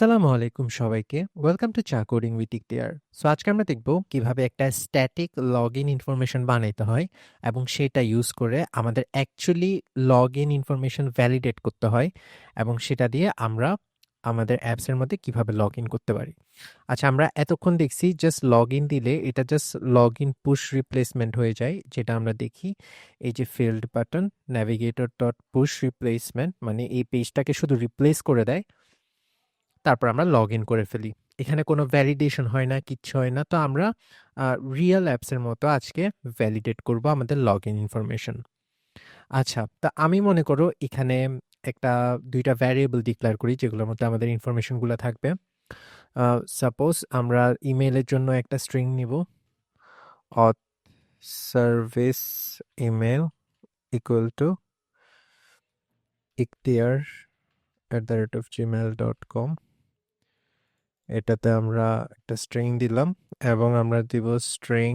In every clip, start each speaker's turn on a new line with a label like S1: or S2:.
S1: আসসালামু আলাইকুম সবাইকে। Welcome to cha coding with Iktiyar so আজকে আমরা দেখব কীভাবে একটা স্ট্যাটিক লগ ইন ইনফরমেশন বানাইতে হয় এবং সেটা ইউজ করে আমাদের actually log in information validate করতে হয় এবং সেটা দিয়ে আমরা আমাদের অ্যাপসের মধ্যে কীভাবে লগ ইন করতে পারি। আচ্ছা আমরা এতক্ষণ দেখছি জাস্ট লগ ইন দিলে এটা just log in push replacement হয়ে যায়, যেটা আমরা দেখি এই যে field button navigator dot push replacement মানে এই পেজটাকে শুধু রিপ্লেস করে দেয়। তারপর আমরা লগ ইন করে ফেলি। এখানে কোনো ভ্যালিডেশন হয় না, কিচ্ছু হয় না। তো আমরা রিয়েল অ্যাপসের মতো আজকে ভ্যালিডেট করব আমাদের লগ ইন ইনফরমেশন আচ্ছা তা আমি মনে করো এখানে একটা, দুইটা ভ্যারিয়েবল ডিক্লেয়ার করি, যেগুলোর মধ্যে আমাদের ইনফরমেশনগুলো থাকবে। সাপোজ আমরা ইমেলের জন্য একটা স্ট্রিং নিব। Auth service email equal to Iktiyar at the rate of Gmail dot com এটাতে আমরা একটা স্ট্রিং দিলাম এবং আমরা দিব স্ট্রিং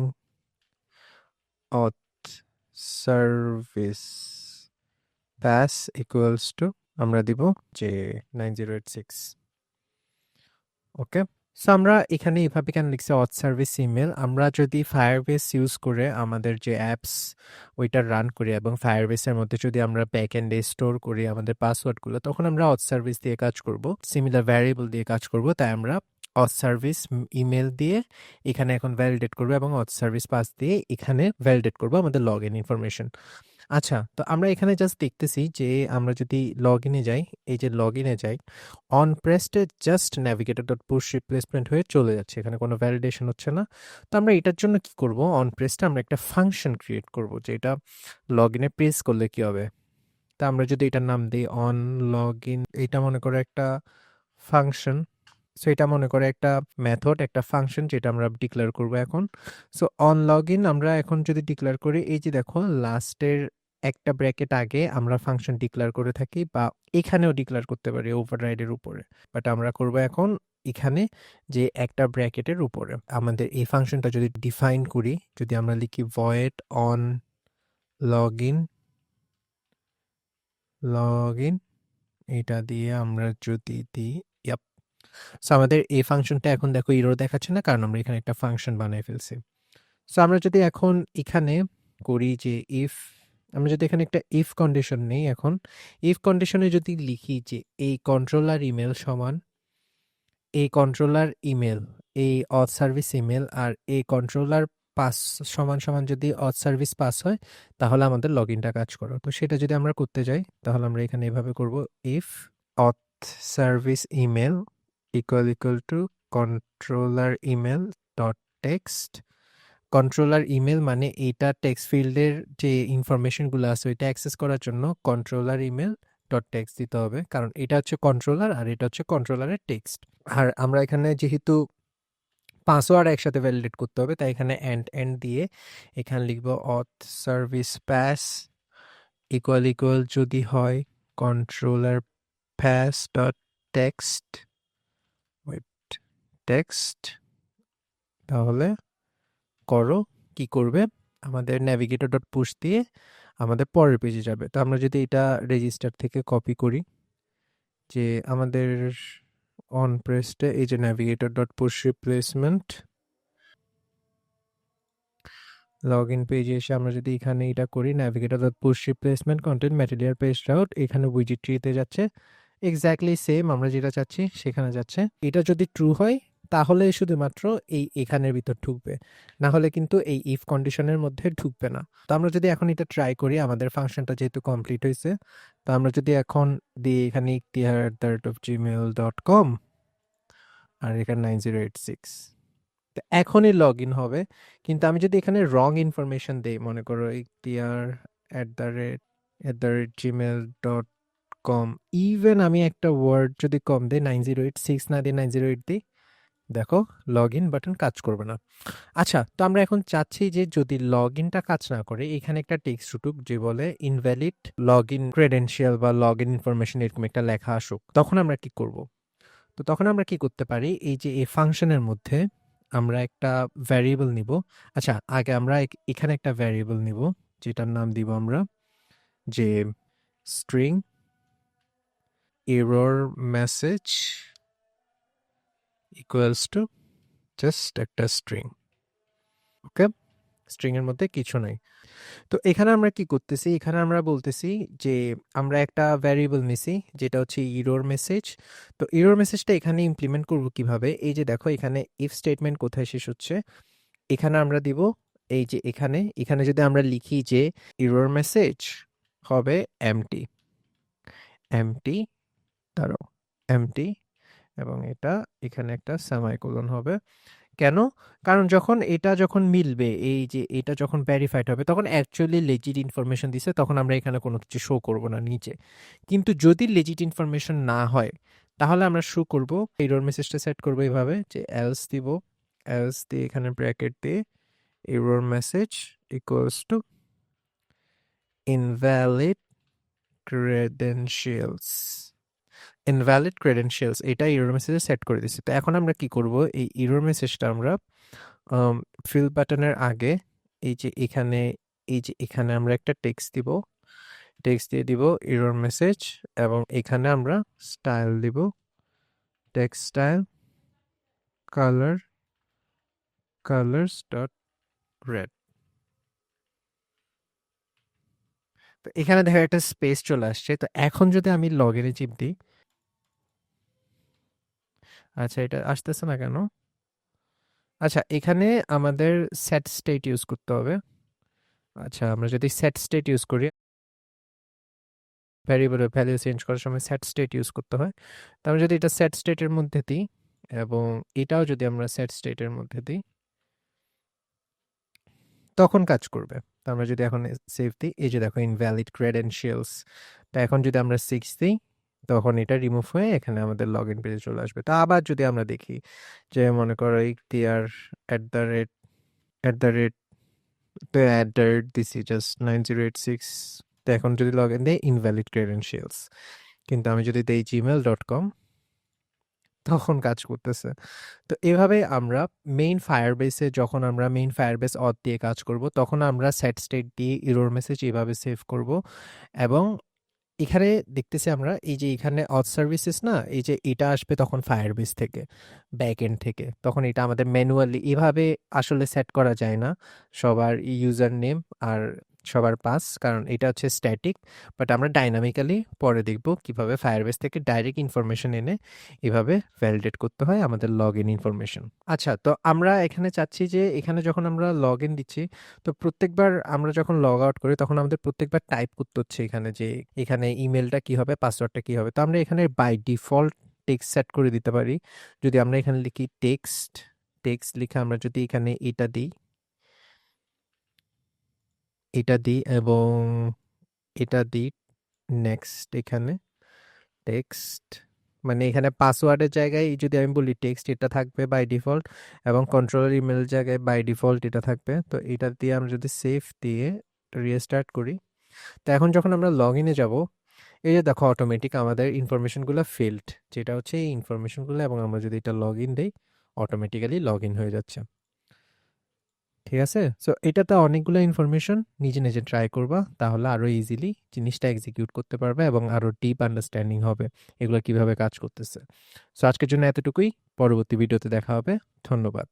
S1: অথ সার্ভিস প্যাস ইকুয়ালস টু আমরা দিব যে nine zero eight six okay so আমরা এখানে এভাবে কেন লিখছি? অথ সার্ভিস ইমেল। আমরা যদি ফায়ারবেস ইউজ করে আমাদের যে অ্যাপস ওইটা রান করি এবং ফায়ারবেসের মধ্যে যদি আমরা ব্যাক এন্ডে স্টোর করি আমাদের পাসওয়ার্ডগুলো তখন আমরা অথ সার্ভিস দিয়ে কাজ করব। সিমিলার ভ্যারিয়েবল দিয়ে কাজ করব, তাই আমরা অথ সার্ভিস ইমেল দিয়ে এখানে এখন ভ্যালিডেট করব এবং অথ সার্ভিস পাস দিয়ে এখানে ভ্যালিডেট করব আমাদের লগ ইন ইনফরমেশন আচ্ছা তো আমরা এখানে জাস্ট দেখতেছি যে আমরা যদি লগ ইনে যাই, এই যে লগ ইনে যাই অন প্রেসটে just navigator dot push replacement হয়ে চলে যাচ্ছে, এখানে কোনো ভ্যালিডেশন হচ্ছে না। তো আমরা এটার জন্য কি করব? অন প্রেসটা আমরা একটা ফাংশন ক্রিয়েট করব যে এটা লগ ইনে প্রেস করলে কি হবে? তা আমরা যদি এটার নাম দিই অন লগ ইন এটা মনে করে একটা ফাংশন সো এটা মনে করে একটা মেথড একটা ফাংশন যেটা আমরা ডিক্লেয়ার করব এখন. সো অন লগ ইন আমরা এখন যদি ডিক্লেয়ার করি, এই যে দেখো লাস্টের একটা ব্র্যাকেট আগে আমরা ফাংশন ডিক্লেয়ার করে থাকি বা এখানেও ডিক্লেয়ার করতে পারি ওভাররাইডের উপরে। বাট আমরা করব এখন এখানে যে একটা ব্র্যাকেটের উপরে। আমাদের এই ফাংশনটা যদি ডিফাইন করি, যদি আমরা লিখি void on log in log in এটা দিয়ে আমরা যদি দিই ইয়াপ সো আমাদের এই ফাংশনটা এখন দেখো ইরোর দেখাচ্ছে না, কারণ আমরা এখানে একটা ফাংশন বানিয়ে ফেলছি। সো আমরা যদি এখন এখানে করি যে ইফ আমরা যদি এখানে একটা ইফ কন্ডিশন নেই এখন ইফ কন্ডিশনে যদি লিখি যে এই কন্ট্রোলার ইমেল সমান, এই কন্ট্রোলার ইমেল এই অথ সার্ভিস ইমেল আর এই কন্ট্রোলার পাস সমান সমান যদি অথ সার্ভিস পাস হয়, তাহলে আমাদের লগ ইনটা কাজ করো। তো সেটা যদি আমরা করতে যাই, তাহলে আমরা এখানে এভাবে করব if auth service email equal equal to controller email dot text controller email মানে এইটা টেক্সট ফিল্ডের যে ইনফরমেশনগুলো আছে, ওইটা অ্যাক্সেস করার জন্য কন্ট্রোলার ইমেল ডট টেক্সট দিতে হবে। কারণ এটা হচ্ছে কন্ট্রোলার আর এটা হচ্ছে কন্ট্রোলারের টেক্সট আর আমরা এখানে যেহেতু পাসওয়ার্ড একসাথে ভ্যালিডেট করতে হবে, তাই এখানে এন্ড এন্ড দিয়ে এখানে লিখব অথ সার্ভিস প্যাস ইকুয়াল ইকুয়াল যদি হয় কন্ট্রোলার প্যাস ডট টেক্সট টেক্সট তাহলে করো, কি করবে? আমাদের ন্যাভিগেটর ডট পুশ দিয়ে আমাদের পরের পেজে যাবে। তো আমরা যদি এটা রেজিস্টার থেকে কপি করি, যে আমাদের অন প্রেসটে এই যে navigator dot push replacement log in পেজে এসে আমরা যদি এখানে এটা করি navigator dot push replacement content material page route এখানে উইজিট ট্রিতে যাচ্ছে। এক্স্যাক্টলি সেম আমরা যেটা চাচ্ছি, সেখানে যাচ্ছে। এটা যদি ট্রু হয় তাহলে শুধুমাত্র এই এখানের ভিতর ঢুকবে। না হলে কিন্তু এই ইফ কন্ডিশনের মধ্যে ঢুকবে না। তো আমরা যদি এখন এটা ট্রাই করি, আমাদের ফাংশনটা যেহেতু কমপ্লিট হয়েছে, তো আমরা যদি এখন দিই এখানে Ikhtiar at the rate of gmail dot com আর এখানে নাইন জিরো এইট সিক্স তো এখনই লগ ইন হবে। কিন্তু আমি যদি এখানে রং ইনফরমেশন দিই, মনে করো Ikhtiar at the rate at the rate gmail dot com even আমি একটা ওয়ার্ড যদি কম দিই নাইন জিরো এইট সিক্স না দিই নাইন জিরো এইট দিই দেখো লগ ইন বাটন কাজ করবে না। আচ্ছা তো আমরা এখন চাচ্ছি যে যদি লগ ইনটা কাজ না করে, এখানে একটা টেক্সট উঠুক যে বলে ইনভ্যালিড লগ ইন ক্রেডেন্সিয়াল বা লগ ইন ইনফরমেশন এরকম একটা লেখা আসুক। তখন আমরা কি করব? তো তখন আমরা কি করতে পারি? এই যে এই ফাংশনের মধ্যে আমরা একটা ভ্যারিয়েবল নিব। আচ্ছা আগে আমরা এখানে একটা ভ্যারিয়েবল নিব, যেটার নাম দিব আমরা যে string error message equals to just একটা স্ট্রিং ওকে স্ট্রিং এর মধ্যে কিছু নাই। তো এখানে আমরা কি করতেছি? এখানে আমরা বলতেছি যে আমরা একটা ভ্যারিয়েবল নিছি, যেটা হচ্ছে ইরোর মেসেজ তো ইরোর মেসেজটা এখানে ইমপ্লিমেন্ট করব কীভাবে? এই যে দেখো, এখানে ইফ স্টেটমেন্ট কোথায় শেষ হচ্ছে? এখানে আমরা দিব এই যে এখানে। এখানে যদি আমরা লিখি যে ইরোর মেসেজ হবে এমটি এমটি দাঁড়াও এমটি এবং এটা এখানে একটা সেমাইকোলন হবে। কেন? কারণ যখন এটা যখন মিলবে, এই যে এটা যখন ভ্যারিফাইড হবে, তখন অ্যাকচুয়ালি লেজিট ইনফরমেশন দিছে, তখন আমরা এখানে কোনো কিছু শো করব না নিচে। কিন্তু যদি লেজিট ইনফরমেশন না হয়, তাহলে আমরা শো করব এরর মেসেজটা সেট করব এইভাবে যে এলস দিব এলস দিয়ে এখানে ব্র্যাকেট দিয়ে error message equals to invalid credentials invalid credentials এটা ইরোর মেসেজে সেট করে দিচ্ছি তো এখন আমরা কি করব? এই ইরোর মেসেজটা আমরা ফিল বাটনের আগে এই যে এখানে, এই যে এখানে আমরা একটা টেক্সট দিব। টেক্সট দিয়ে দিব ইরোর মেসেজ এবং এখানে আমরা স্টাইল দিব। Text style colour colours dot red তো এখানে দেখো একটা স্পেস চলে আসছে। তো এখন যদি আমি লগ ইনে চিপ দিই আচ্ছা এটা আসতেছে না কেন? আচ্ছা এখানে আমাদের সেট স্টেট ইউজ করতে হবে। আচ্ছা আমরা যদি সেট স্টেট ইউজ করি ভ্যারিয়েবলের ভ্যালু চেঞ্জ করার সময় সেট স্টেট ইউজ করতে হয়। তো আমরা যদি এটা সেট স্টেটের মধ্যে দিই, এবং এটাও যদি আমরা সেট স্টেটের মধ্যে দিই, তখন কাজ করবে। তো আমরা যদি এখন সেভ দিই, এই যে দেখো ইনভ্যালিড ক্রেডেনশিয়ালস তা এখন যদি আমরা সিক্স দিই তখন এটা রিমুভ হয়ে এখানে আমাদের লগ ইন পেজে চলে আসবে। তো আবার যদি আমরা দেখি যে মনে করো Ikhtiar at the rate at the rate তো অ্যাট দ্য রেট দিছি just nine zero eight six তো এখন যদি লগ ইন দেয় ইনভ্যালিড ক্রেডেনশিয়ালস কিন্তু আমি যদি দেই জিমেল ডট কম তখন কাজ করতেছে। তো এভাবে আমরা মেইন ফায়ারবেসে যখন আমরা মেইন ফায়ারবেস অথ দিয়ে কাজ করব, তখন আমরা সেট স্টেট দিয়ে ইরোর মেসেজ এভাবে সেভ করব এবং এখানে দেখতেছি আমরা, এই যে এখানে অথ সার্ভিসেস না, এই যে এটা আসবে তখন ফায়ারবেস থেকে ব্যাক এন্ড থেকে। তখন এটা আমাদের ম্যানুয়ালি এভাবে আসলে সেট করা যায় না, সবার ইউজার নেম আর সবার পাস, কারণ এটা হচ্ছে স্ট্যাটিক বাট আমরা ডাইনামিক্যালি পরে দেখব কীভাবে ফায়ারবেস থেকে ডাইরেক্ট ইনফরমেশন এনে এভাবে ভ্যালিডেট করতে হয় আমাদের লগ ইন ইনফরমেশন আচ্ছা তো আমরা এখানে চাচ্ছি যে এখানে যখন আমরা লগ ইন দিচ্ছি, তো প্রত্যেকবার আমরা যখন লগ আউট করি, তখন আমাদের প্রত্যেকবার টাইপ করতে হচ্ছে এখানে যে এখানে ইমেলটা কি হবে পাসওয়ার্ডটা কি হবে। তো আমরা এখানে বাই ডিফল্ট টেক্সট সেট করে দিতে পারি। যদি আমরা এখানে লিখি টেক্সট টেক্সট লিখে আমরা যদি এখানে এটা দিই এটা দিই এবং এটা দিই নেক্সট এখানে টেক্সট মানে এখানে পাসওয়ার্ডের জায়গায় যদি আমি বলি টেক্সট এটা থাকবে বাই ডিফল্ট এবং কন্ট্রোলার ইমেল জায়গায় বাই ডিফল্ট এটা থাকবে। তো এটা দিয়ে আমরা যদি সেভ দিয়ে রিস্টার্ট করি, তো এখন যখন আমরা লগ ইনে যাব, এই যে দেখো অটোমেটিক আমাদের ইনফরমেশনগুলো ফিল্ড যেটা হচ্ছে এই ইনফরমেশনগুলো এবং আমরা যদি এটা লগ ইন দিই অটোমেটিক্যালি লগ ইন হয়ে যাচ্ছে। ঠিক আছে? সো এটাতে অনেকগুলো ইনফরমেশন নিজে নিজে ট্রাই করবা, তাহলে আরও ইজিলি জিনিসটা এক্সিকিউট করতে পারবে এবং আরও ডিপ আন্ডারস্ট্যান্ডিং হবে এগুলো কীভাবে কাজ করতেছে। সো আজকের জন্য এতটুকুই। পরবর্তী ভিডিওতে দেখা হবে। ধন্যবাদ।